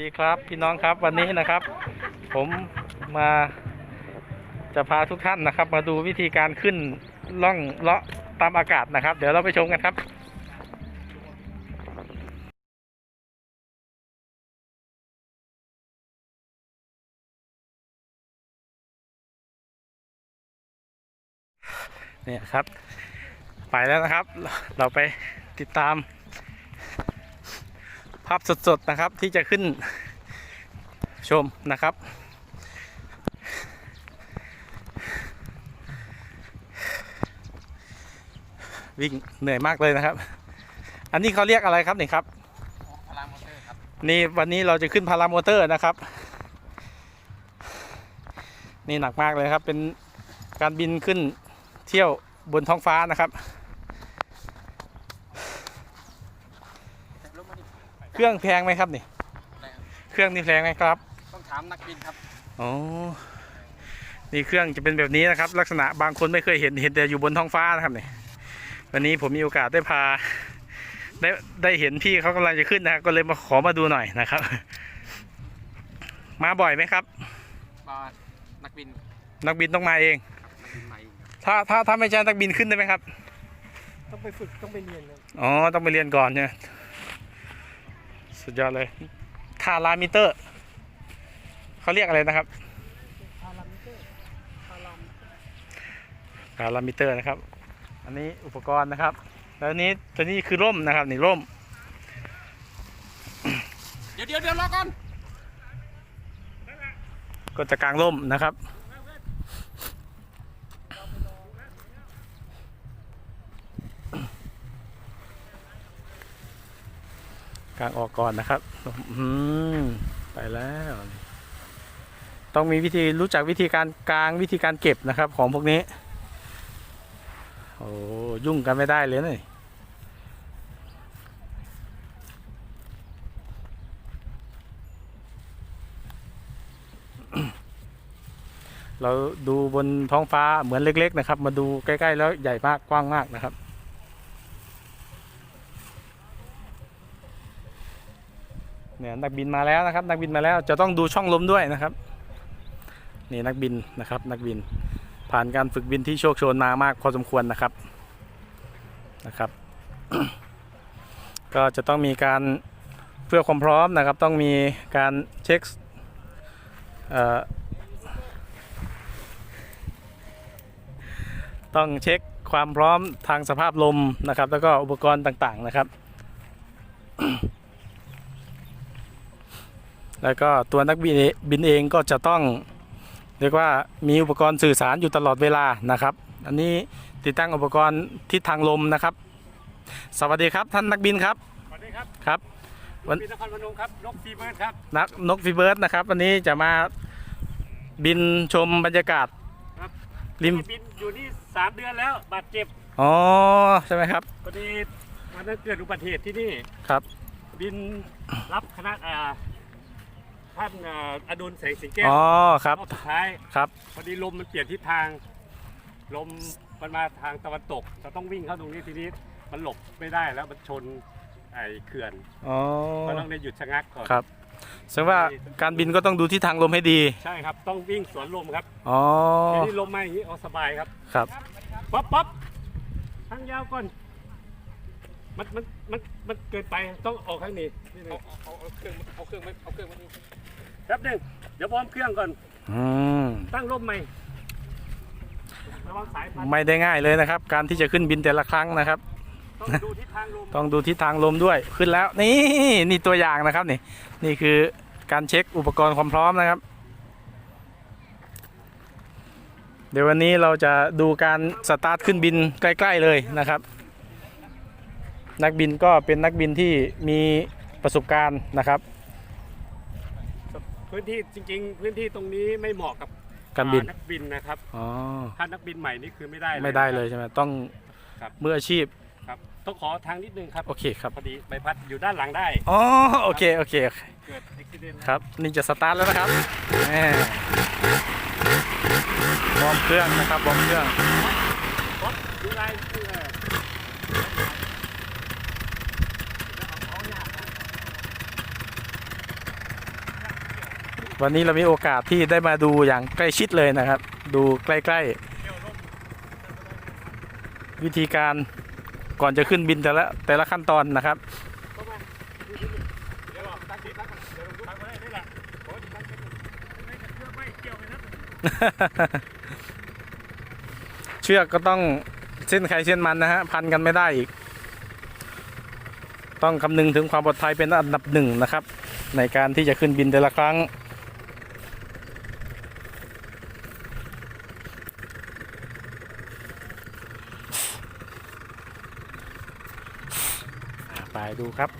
ดีครับพี่น้องครับวันนี้นะครับ ผมมาจะพาทุกท่านนะครับ มาดูวิธีการขึ้นล่องเลาะตามอากาศนะครับ เดี๋ยวเราไปชมกันครับเนี่ยครับ ไปแล้วนะครับ เราไปติดตาม ภาพสดๆนะครับที่จะขึ้นชมนะครับ วิ่งเหนื่อยมากเลยนะครับ อันนี้เขาเรียกอะไรครับนี่ครับพารามอเตอร์ครับนี่วันนี้เราจะขึ้นพารามอเตอร์นะครับ นี่หนักมากเลยครับเป็นการบินขึ้นเที่ยวบนท้องฟ้านะครับ แต่รถมันนี่ เครื่องแพงไหมครับนี่แรงเครื่องนี่แพงไหมครับ ต้องถามนักบินครับ อ๋อ นี่เครื่องจะเป็นแบบนี้นะครับ ลักษณะบางคนไม่เคยเห็นเห็นแต่อยู่บนท้องฟ้านะครับนี่ วันนี้ผมมีโอกาสได้พา ได้ได้เห็นพี่เขากำลังจะขึ้นนะครับก็เลยมาขอมาดูหน่อยนะครับ มาบ่อยไหมครับ มานักบินนักบินต้องมาเอง ครับนักบินใหม่ครับถ้าถ้าถ้าไม่ใช่นักบินขึ้นได้ไหมครับ ต้องไปฝึกต้องไปเรียนเลยอ๋อ ต้องไปเรียนก่อนเนี่ย สุดยอดเลยทารามิเตอร์ เขาเรียกอะไรนะครับพารามิเตอร์พารามพารามิเตอร์นะครับ อันนี้อุปกรณ์นะครับ แล้วอันนี้ตัวนี้คือร่มนะครับนี่ร่ม เดี๋ยวเดี๋ยวเดี๋ยวรอก่อนก็จะกางร่มนะครับ กลางออกก่อนนะครับ อืมไปแล้ว ต้องมีวิธีรู้จักวิธีการกลางวิธีการเก็บนะครับของพวกนี้ โอ้ยุ่งกันไม่ได้เลยนี่เราดูบนท้องฟ้าเหมือนเล็ก ๆ นะครับ มาดูใกล้ ๆ แล้วใหญ่มากกว้างมากนะครับ เนี่ยนักบินมาแล้วนะครับ นักบินมาแล้วจะต้องดูช่องลมด้วยนะครับนี่นักบินนะครับนักบินผ่านการฝึกบินที่โชคโชนมามากพอสมควรนะครับนะครับ ก็จะต้องมีการเพื่อความพร้อมนะครับ ต้องมีการเช็คต้องเช็คความพร้อมทางสภาพลมนะครับ แล้วก็อุปกรณ์ต่างๆนะครับ แล้วก็ตัวนักบินเอบินเองก็จะต้องเรียกว่ามีอุปกรณ์สื่อสารอยู่ตลอดเวลานะครับ อันนี้ติดตั้งอุปกรณ์ทิศทางลมนะครับ สวัสดีครับท่านนักบินครับสวัสดีครับครับวันบินนครพนมครับนกฟีเบิร์ดครับนักนกฟีเบิร์ดนะครับ วันนี้จะมาบินชมบรรยากาศครับริมบินอยู่นี่สามเดือนแล้วบาดเจ็บอ๋อใช่ไหมครับพอดีวันนั้นเกิดอุบัติเหตุที่นี่ครับ บินรับคณะอ่า ท่านอ่าอดุลแสงสิงแก้วอ๋อครับรอบสุดท้ายครับพอดีลมมันเปลี่ยนทิศทาง ลมมันมาทางตะวันตกเราต้องวิ่งเข้าตรงนี้ทีนี้มันหลบไม่ได้แล้วมันชนไอ้เขื่อนอ๋อก็ต้องได้หยุดชะงักก่อน ครับแสดงว่าการบินก็ต้องดูที่ทางลมให้ดีใช่ครับ ต้องวิ่งสวนลมครับอ๋อทีนี้ลมมาอย่างนี้เอาสบายครับ ครับ ป๊อปป๊อปทางยาวก่อน มันมันมันมันเกินไปต้องออกข้างนี้นิดนึเอางเอาเอาเครื่องเอาเครื่องมาเอาเครื่องมาดู แป๊บหนึงเดี๋ยวพร้อมเครื่องก่อน อืมตั้งร่มใหม่ระวังสายพันธุ์ไม่ได้ง่ายเลยนะครับ การที่จะขึ้นบินแต่ละครั้งนะครับ ต้องดูทิศทางลมต้องดูทิศทางลมด้วยขึ้นแล้วนี่นี่ตัวอย่างนะครับนี่นี่คือการเช็คอุปกรณ์ความพร้อมนะครับ เดี๋ยววันนี้เราจะดูการสตาร์ทขึ้นบินใกล้ๆเลยนะครับ นักบินก็เป็นนักบินที่มีประสบการณ์นะครับ พื้นที่จริง ๆ พื้นที่ตรงนี้ไม่เหมาะกับการบินอ่นักบินนะครับ อ๋อ ถ้านักบินใหม่นี่คือไม่ได้เลยไม่ได้เลยใช่ไหมต้องครับ มืออาชีพ ครับต้องขอทางนิดนึงครับโอเคครับ พอดีใบพัดอยู่ด้านหลังได้อ๋อ โอเค โอเค เกิดอุบิเหตุครับ นี่จะสตาร์ทแล้วนะครับแหม่วอร์มเครื่องนะครับวอร์มเครื่องดูลายดูลาย น วันนี้เรามีโอกาสที่ได้มาดูอย่างใกล้ชิดเลยนะครับ ดูใกล้ๆ วิธีการก่อนจะขึ้นบินแต่ละแต่ละขั้นตอนนะครับเดี๋ยวตั้งทิศตั้งเดี๋ยวตั้งไว้นี่แหละโอ้ยตั้งเป็นไม่เชื่อไม่เกี่ยวเลยนะเชือกก็ต้องเส้นใครเส้นมันนะฮะพันกันไม่ได้อีก ต้องคำนึงถึงความปลอดภัยเป็นอันดับหนึ่งนะครับ ในการที่จะขึ้นบินแต่ละครั้ง อ่าไป ดูครับ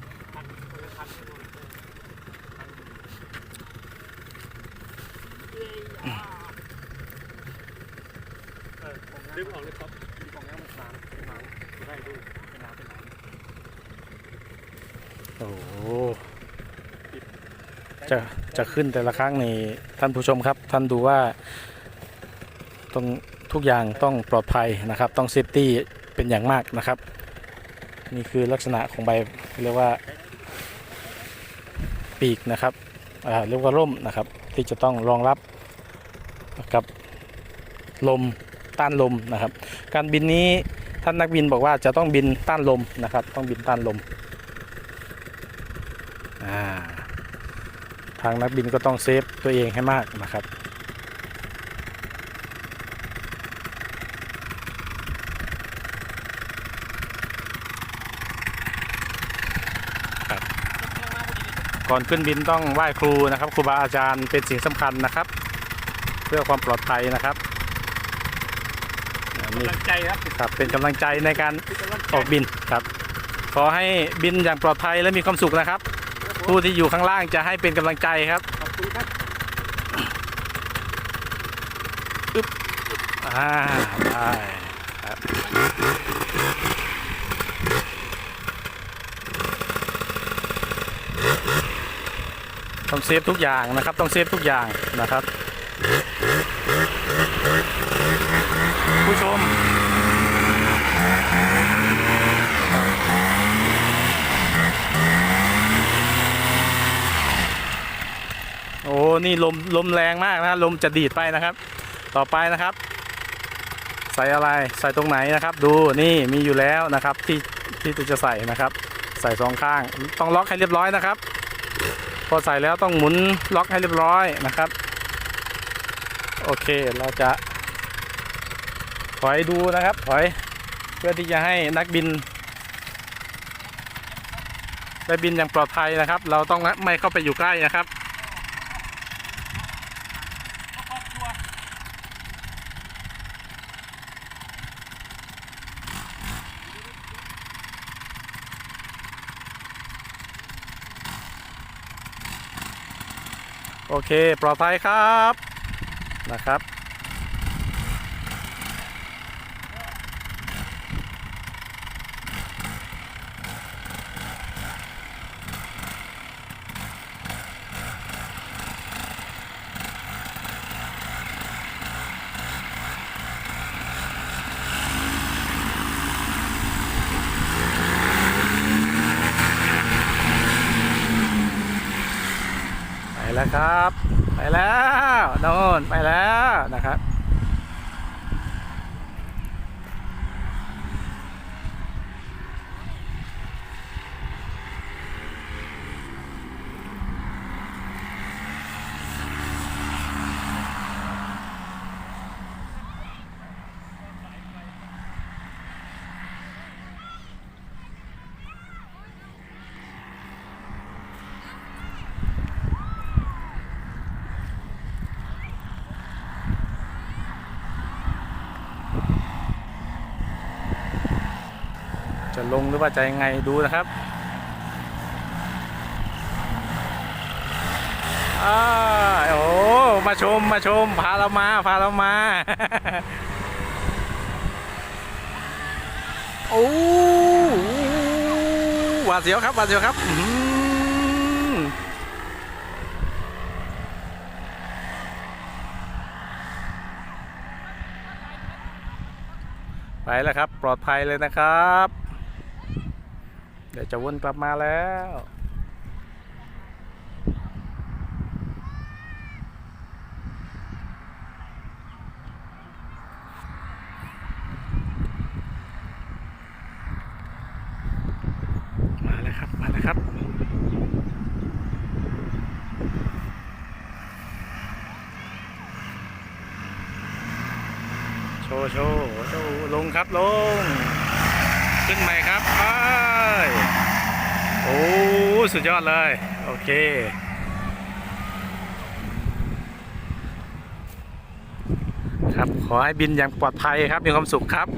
ดึงออกเลยครับดึงออกแล้วมันน้ำเป็นน้ำได้ดูเป็นน้ำเป็นน้โอ้โหจะจะขึ้นแต่ละครั้งนี่ท่านผู้ชมครับ ท่านดูว่าต้องทุกอย่างต้องปลอดภัยนะครับ ต้องเซฟตี้เป็นอย่างมากนะครับ นี่คือลักษณะของใบเรียกว่าปีกนะครับเรียกว่าร่มนะครับ ที่จะต้องรองรับกับลมต้านลมนะครับ การบินนี้ท่านนักบินบอกว่าจะต้องบินต้านลมนะครับ ต้องบินต้านลมาทางนักบินก็ต้องเซฟตัวเองให้มากนะครับ ก่อนขึ้นบินต้องไหว้ครูนะครับครูบาอาจารย์เป็นสิ่งสำคัญนะครับ เพื่อความปลอดภัยนะครับอ่าำนี่กำลังใจครับครับเป็นกำลังใจในการเป็นกำลังใจออกบินครับ ขอให้บินอย่างปลอดภัยและมีความสุขนะครับ ผู้ที่อยู่ข้างล่างจะให้เป็นกำลังใจครับขอบคุณครับอ่าได้ครับ ต้องเซฟทุกอย่างนะครับ ต้องเซฟทุกอย่างนะครับ ผู้ชม โอ้ นี่ลมลมแรงมากนะลมจะดีดไปนะครับ ต่อไปนะครับ ใส่อะไรใส่ตรงไหนนะครับ ดูนี่มีอยู่แล้วนะครับที่ที่จะใส่นะครับ ใส่สองข้าง ต้องล็อกให้เรียบร้อยนะครับ พอใส่แล้วต้องหมุนล็อกให้เรียบร้อยนะครับ โอเคเราจะ ถอยดูนะครับ ถอยเพื่อที่จะให้นักบินได้บินอย่างปลอดภัยนะครับ เราต้องไม่เข้าไปอยู่ใกล้นะครับ โอเค ปลอดภัยครับนะครับ แล้วครับ ไปแล้วโน่นไปแล้วนะครับ จะลงหรือว่าจะยังไงดูนะครับอาโอ้มาชมมาชม พาเรามา พาเรามา โอ้หวาดเสียวครับหวาดเสียวครับไปแล้วครับ ปลอดภัยเลยนะครับ ดี๋ยวจะวนกลับมาแล้ว มาแล้ครับ มาแล้ครับ โชว์โชว์โชว์ลงครับลง ขึ้นใหม่ครับไป โอ้สุดยอดเลย โอเค ครับ ขอให้บินอย่างปลอดภัยครับ มีความสุขครับ